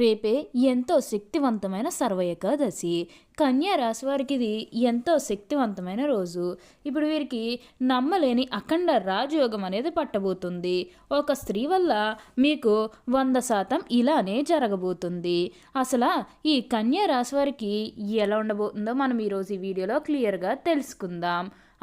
రేపే ఎంతో శక్తివంతమైన సర్వయకాదశి కన్యా రాశి వారికి ఇది ఎంతో శక్తివంతమైన రోజు. ఇప్పుడు వీరికి నమ్మలేని అఖండ రాజయోగం అనేది పట్టబోతుంది. ఒక స్త్రీ వల్ల మీకు వంద శాతం ఇలానే జరగబోతుంది. అసలు ఈ కన్యా రాశి వారికి ఎలా ఉండబోతుందో మనం ఈరోజు ఈ వీడియోలో క్లియర్గా తెలుసుకుందాం.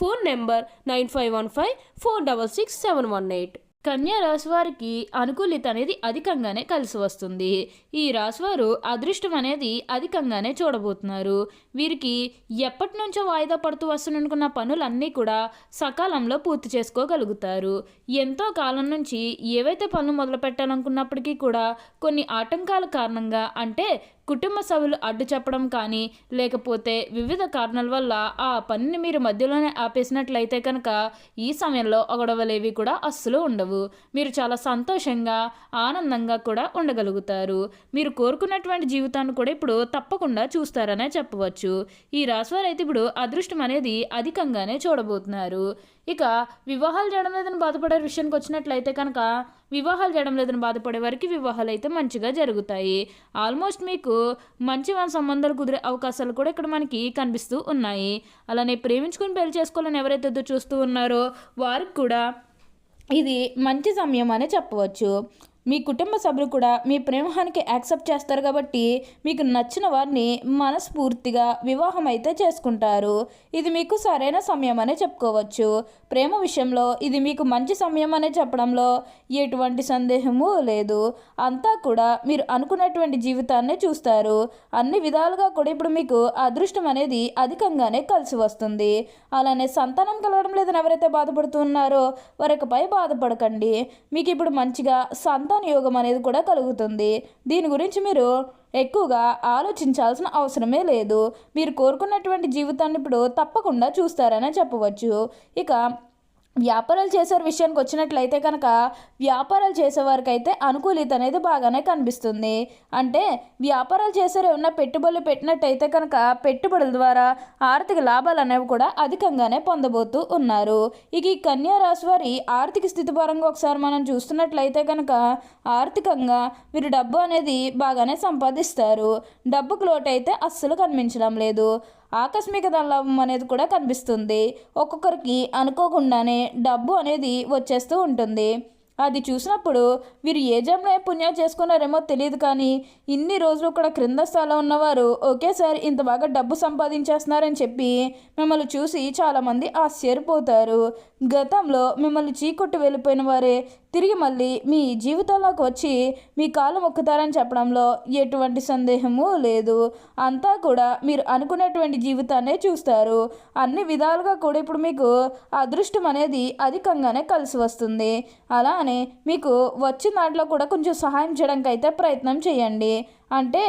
Phone number nine five one five four double six seven one eight. కన్యా రాశి వారికి అనుకూలిత అనేది అధికంగానే కలిసి వస్తుంది. ఈ రాశివారు అదృష్టం అనేది అధికంగానే చూడబోతున్నారు. వీరికి ఎప్పటి నుంచో వాయిదా పడుతూ వస్తున్ననుకున్న పనులన్నీ కూడా సకాలంలో పూర్తి చేసుకోగలుగుతారు. ఎంతో కాలం నుంచి ఏవైతే పనులు మొదలు పెట్టాలనుకున్నప్పటికీ కూడా కొన్ని ఆటంకాల కారణంగా అంటే కుటుంబ సభ్యులు అడ్డు చెప్పడం కానీ లేకపోతే వివిధ కారణాల వల్ల ఆ పనిని మీరు మధ్యలోనే ఆపేసినట్లయితే కనుక ఈ సమయంలో గొడవలేవి కూడా అస్సలు ఉండవు. మీరు చాలా సంతోషంగా ఆనందంగా కూడా ఉండగలుగుతారు. మీరు కోరుకున్నటువంటి జీవితాన్ని కూడా ఇప్పుడు తప్పకుండా చూస్తారనే చెప్పవచ్చు. ఈ రాశివారు అయితే ఇప్పుడు అదృష్టం అనేది అధికంగానే చూడబోతున్నారు. ఇక వివాహాలు చేయడం లేదని బాధపడే విషయానికి వచ్చినట్లయితే కనుక వివాహాలు చేయడం లేదని బాధపడే వారికి వివాహాలు అయితే మంచిగా జరుగుతాయి. ఆల్మోస్ట్ మీకు మంచి మన సంబంధాలు కుదిరే అవకాశాలు కూడా ఇక్కడ మనకి కనిపిస్తూ ఉన్నాయి. అలానే ప్రేమించుకుని పెళ్ళి చేసుకోవాలని ఎవరైతే ఎదురు చూస్తూ ఉన్నారో వారికి కూడా ఇది మంచి సమయం అనే చెప్పవచ్చు. మీ కుటుంబ సభ్యులు కూడా మీ ప్రేమానికి యాక్సెప్ట్ చేస్తారు కాబట్టి మీకు నచ్చిన వారిని మనస్ఫూర్తిగా వివాహం అయితే చేసుకుంటారు. ఇది మీకు సరైన సమయం అనే చెప్పుకోవచ్చు. ప్రేమ విషయంలో ఇది మీకు మంచి సమయం అనే చెప్పడంలో ఎటువంటి సందేహము లేదు. అంతా కూడా మీరు అనుకున్నటువంటి జీవితాన్ని చూస్తారు. అన్ని విధాలుగా కూడా ఇప్పుడు మీకు అదృష్టం అనేది అధికంగానే కలిసి వస్తుంది. అలానే సంతానం కలగడం లేదని ఎవరైతే బాధపడుతున్నారో వారికపై బాధపడకండి. మీకు ఇప్పుడు మంచిగా సంత సంతాన యోగం అనేది కూడా కలుగుతుంది. దీని గురించి మీరు ఎక్కువగా ఆలోచించాల్సిన అవసరమే లేదు. మీరు కోరుకున్నటువంటి జీవితాన్ని ఇప్పుడు తప్పకుండా చూస్తారనే చెప్పవచ్చు. ఇక వ్యాపారాలు చేసే విషయానికి వచ్చినట్లయితే కనుక వ్యాపారాలు చేసేవారికి అయితే అనుకూలిత అనేది బాగానే కనిపిస్తుంది. అంటే వ్యాపారాలు చేసే ఏమన్నా పెట్టుబడులు పెట్టినట్టయితే కనుక పెట్టుబడుల ద్వారా ఆర్థిక లాభాలు అనేవి కూడా అధికంగానే పొందబోతూ ఉన్నారు. ఇక ఈ కన్యా రాశి వారి ఆర్థిక స్థితి పరంగా ఒకసారి మనం చూస్తున్నట్లయితే కనుక ఆర్థికంగా వీరు డబ్బు అనేది బాగానే సంపాదిస్తారు. డబ్బుకు లోటు అయితే అస్సలు కనిపించడం లేదు. ఆకస్మిక ధనలాభం అనేది కూడా కనిపిస్తుంది. ఒక్కొక్కరికి అనుకోకుండానే డబ్బు అనేది వచ్చేస్తూ ఉంటుంది. అది చూసినప్పుడు వీరు ఏ జన్మ పుణ్యాలు చేసుకున్నారేమో తెలియదు కానీ ఇన్ని రోజులు కూడా క్రింద స్థాయిలో ఉన్నవారు ఒకేసారి ఇంత బాగా డబ్బు సంపాదించేస్తున్నారని చెప్పి మిమ్మల్ని చూసి చాలామంది ఆశ్చర్యపోతారు. గతంలో మిమ్మల్ని చీకొట్టి వెళ్ళిపోయిన వారే తిరిగి మళ్ళీ మీ జీవితంలోకి వచ్చి మీ కాలు మొక్కుతారని చెప్పడంలో ఎటువంటి సందేహము లేదు. అంతా కూడా మీరు అనుకునేటువంటి జీవితాన్నే చూస్తారు. అన్ని విధాలుగా కూడా ఇప్పుడు మీకు అదృష్టం అనేది అధికంగానే కలిసి వస్తుంది. అలా అలానే మీకు వచ్చిన దాంట్లో కూడా కొంచెం సహాయం చేయడానికి అయితే ప్రయత్నం చేయండి. అంటే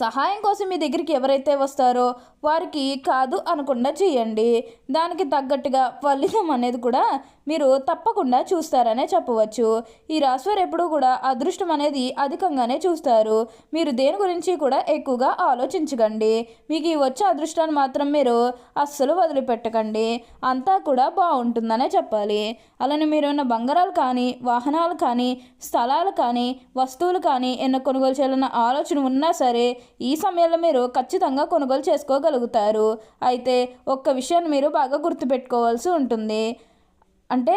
సహాయం కోసం మీ దగ్గరికి ఎవరైతే వస్తారో వారికి కాదు అనకుండా చేయండి. దానికి తగ్గట్టుగా ఫలితం అనేది కూడా మీరు తప్పకుండా చూస్తారనే చెప్పవచ్చు. ఈ రాశివారు ఎప్పుడూ కూడా అదృష్టం అనేది అధికంగానే చూస్తారు. మీరు దేని గురించి కూడా ఎక్కువగా ఆలోచించకండి. మీకు ఈ వచ్చే అదృష్టాన్ని మాత్రం మీరు అస్సలు వదిలిపెట్టకండి. అంతా కూడా బాగుంటుందనే చెప్పాలి. అలానే మీరు ఉన్న బంగారాలు కానీ వాహనాలు కానీ స్థలాలు కానీ వస్తువులు కానీ ఎన్నో కొనుగోలు చేయాలన్న ఆలోచన ఉన్నా సరే ఈ సమయంలో మీరు ఖచ్చితంగా కొనుగోలు చేసుకోగలుగుతారు. అయితే ఒక్క విషయాన్ని మీరు బాగా గుర్తుపెట్టుకోవాల్సి ఉంటుంది. అంటే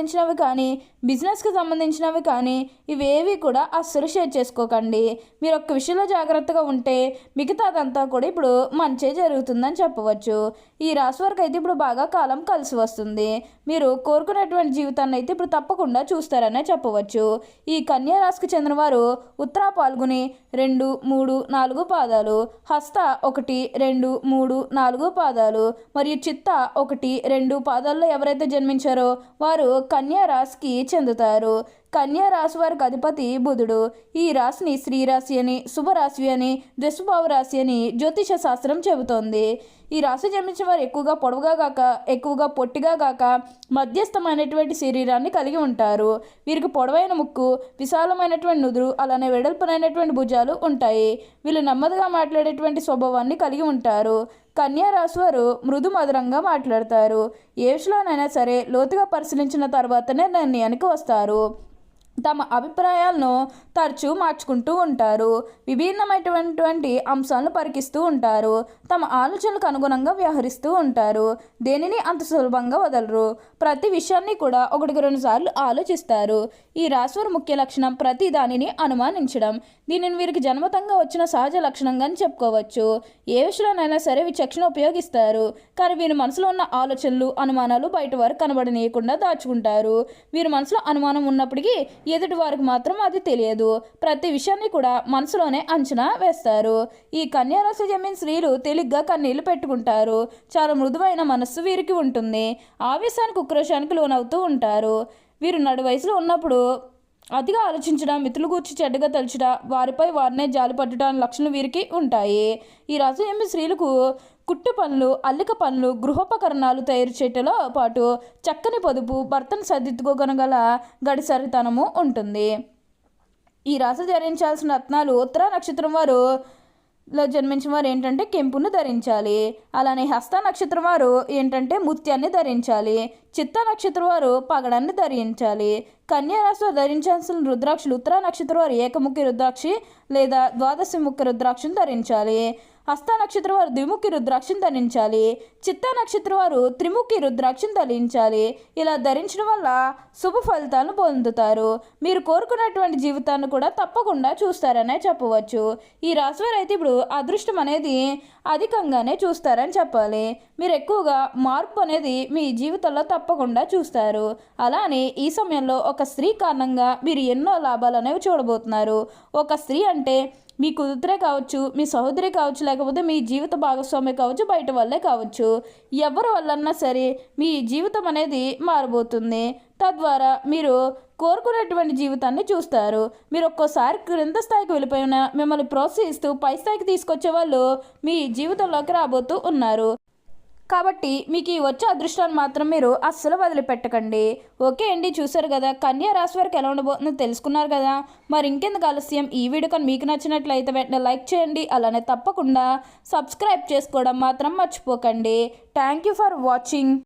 సంబంధించినవి కానీ బిజినెస్కి సంబంధించినవి కానీ ఇవేవి కూడా అస్సలు షేర్ చేసుకోకండి. మీరు ఒక్క విషయంలో జాగ్రత్తగా ఉంటే మిగతాదంతా కూడా ఇప్పుడు మంచే జరుగుతుందని చెప్పవచ్చు. ఈ రాశి వారికి అయితే ఇప్పుడు బాగా కాలం కలిసి వస్తుంది. మీరు కోరుకునేటువంటి జీవితాన్ని అయితే ఇప్పుడు తప్పకుండా చూస్తారనే చెప్పవచ్చు. ఈ కన్యా రాశికి చెందిన వారు ఉత్తరా పాల్గొని రెండు మూడు నాలుగు పాదాలు హస్త ఒకటి రెండు మూడు నాలుగు పాదాలు మరియు చిత్త ఒకటి రెండు పాదాల్లో ఎవరైతే జన్మించారో వారు కన్యా రాశికి చెందుతారు. కన్యా రాశి వారికి అధిపతి బుధుడు. ఈ రాశిని శ్రీరాశి అని శుభరాశి అని దశభావ రాశి అని జ్యోతిష శాస్త్రం చెబుతోంది. ఈ రాశి జన్మించిన వారు ఎక్కువగా పొడవుగా గాక ఎక్కువగా పొట్టిగా గాక మధ్యస్థమైనటువంటి శరీరాన్ని కలిగి ఉంటారు. వీరికి పొడవైన ముక్కు విశాలమైనటువంటి నుదురు అలానే వెడల్పునైనటువంటి భుజాలు ఉంటాయి. వీళ్ళు నెమ్మదిగా మాట్లాడేటువంటి స్వభావాన్ని కలిగి ఉంటారు. కన్యా రాశి వారు మృదు మధురంగా మాట్లాడతారు. ఏ విషయంలోనైనా సరే లోతుగా పరిశీలించిన తర్వాతనే నిర్ణయానికి వస్తారు. తమ అభిప్రాయాలను తరచూ మార్చుకుంటూ ఉంటారు. విభిన్నమైనటువంటి అంశాలను పరికిస్తూ ఉంటారు. తమ ఆలోచనలకు అనుగుణంగా వ్యవహరిస్తూ ఉంటారు. దేనిని అంత సులభంగా వదలరు. ప్రతి విషయాన్ని కూడా ఒకటికి రెండు సార్లు ఆలోచిస్తారు. ఈ రాశివారి ముఖ్య లక్షణం ప్రతి దానిని అనుమానించడం. దీనిని వీరికి జన్మతంగా వచ్చిన సహజ లక్షణంగా చెప్పుకోవచ్చు. ఏ విషయంలోనైనా సరే విచక్షణ ఉపయోగిస్తారు. కానీ వీరి మనసులో ఉన్న ఆలోచనలు అనుమానాలు బయట వారు కనబడనీయకుండా దాచుకుంటారు. వీరి మనసులో అనుమానం ఉన్నప్పటికీ ఎదుటి వారికి మాత్రం అది తెలియదు. ప్రతి విషయాన్ని కూడా మనసులోనే అంచనా వేస్తారు. ఈ కన్యారాశి జమీన్ స్త్రీలు తేలిగ్గా కన్నీళ్ళు పెట్టుకుంటారు. చాలా మృదువైన మనస్సు వీరికి ఉంటుంది. ఆవేశానికి ఉక్రోషానికి లోనవుతూ ఉంటారు. వీరు నడు వయసులో ఉన్నప్పుడు అతిగా ఆలోచించడం మిత్రులు గూర్చి చెడ్డగా తలచడం వారిపై వారినే జాలి పట్టడం అనే లక్షణాలు వీరికి ఉంటాయి. ఈ రాశి ఎమ్మి స్త్రీలకు కుట్టు పనులు అల్లిక పనులు గృహోపకరణాలు తయారు చేయటంలో పాటు చక్కని పొదుపు భర్తను సర్దిద్దుకోగనగల గడిసరితనము ఉంటుంది. ఈ రాశి ధరించాల్సిన రత్నాలు ఉత్తర నక్షత్రం వారు లో జన్మించిన వారు ఏంటంటే కెంపును ధరించాలి. అలానే హస్త నక్షత్రం వారు ఏంటంటే ముత్యాన్ని ధరించాలి. చిత్త నక్షత్రం వారు పగడాన్ని ధరించాలి. కన్యా రాశి ధరించాల్సిన రుద్రాక్షలు ఉత్తర నక్షత్రం వారు ఏకముఖి రుద్రాక్షి లేదా ద్వాదశి ముఖ్య రుద్రాక్షను ధరించాలి. హస్త నక్షత్రం వారు ద్విముఖి రుద్రాక్షను ధరించాలి. చిత్త నక్షత్రం వారు త్రిముఖి రుద్రాక్షను ధరించాలి. ఇలా ధరించడం వల్ల శుభ ఫలితాలను పొందుతారు. మీరు కోరుకున్నటువంటి జీవితాన్ని కూడా తప్పకుండా చూస్తారనే చెప్పవచ్చు. ఈ రాశి వారు అయితే ఇప్పుడు అదృష్టం అనేది అధికంగానే చూస్తారని చెప్పాలి. మీరు ఎక్కువగా మార్పు అనేది మీ జీవితంలో తప్పకుండా చూస్తారు. అలానే ఈ సమయంలో ఒక స్త్రీ కారణంగా మీరు ఎన్నో లాభాలు అనేవి చూడబోతున్నారు. ఒక స్త్రీ అంటే మీ కుదురే కావచ్చు మీ సహోదరి కావచ్చు లేకపోతే మీ జీవిత భాగస్వామి కావచ్చు బయట వాళ్ళే కావచ్చు. ఎవరి వల్లన్నా సరే మీ జీవితం అనేది మారబోతుంది. తద్వారా మీరు కోరుకునేటువంటి జీవితాన్ని చూస్తారు. మీరు ఒక్కోసారి క్రింద స్థాయికి వెళ్ళిపోయినా మిమ్మల్ని ప్రోత్సహిస్తూ పై స్థాయికి తీసుకొచ్చే వాళ్ళు మీ జీవితంలోకి రాబోతూ ఉన్నారు. కాబట్టి మీకు ఈ వచ్చే అదృష్టాన్ని మాత్రం మీరు అస్సలు వదిలిపెట్టకండి. ఓకే అండి చూసారు కదా కన్యా రాశి వారికి ఎలా ఉండబోతుందో తెలుసుకున్నారు కదా. మరి ఇంకెందుకు ఆలస్యం? ఈ వీడియో కానీ మీకు నచ్చినట్లయితే వెంటనే లైక్ చేయండి అలానే తప్పకుండా సబ్స్క్రైబ్ చేసుకోవడం మాత్రం మర్చిపోకండి. Thank you for watching.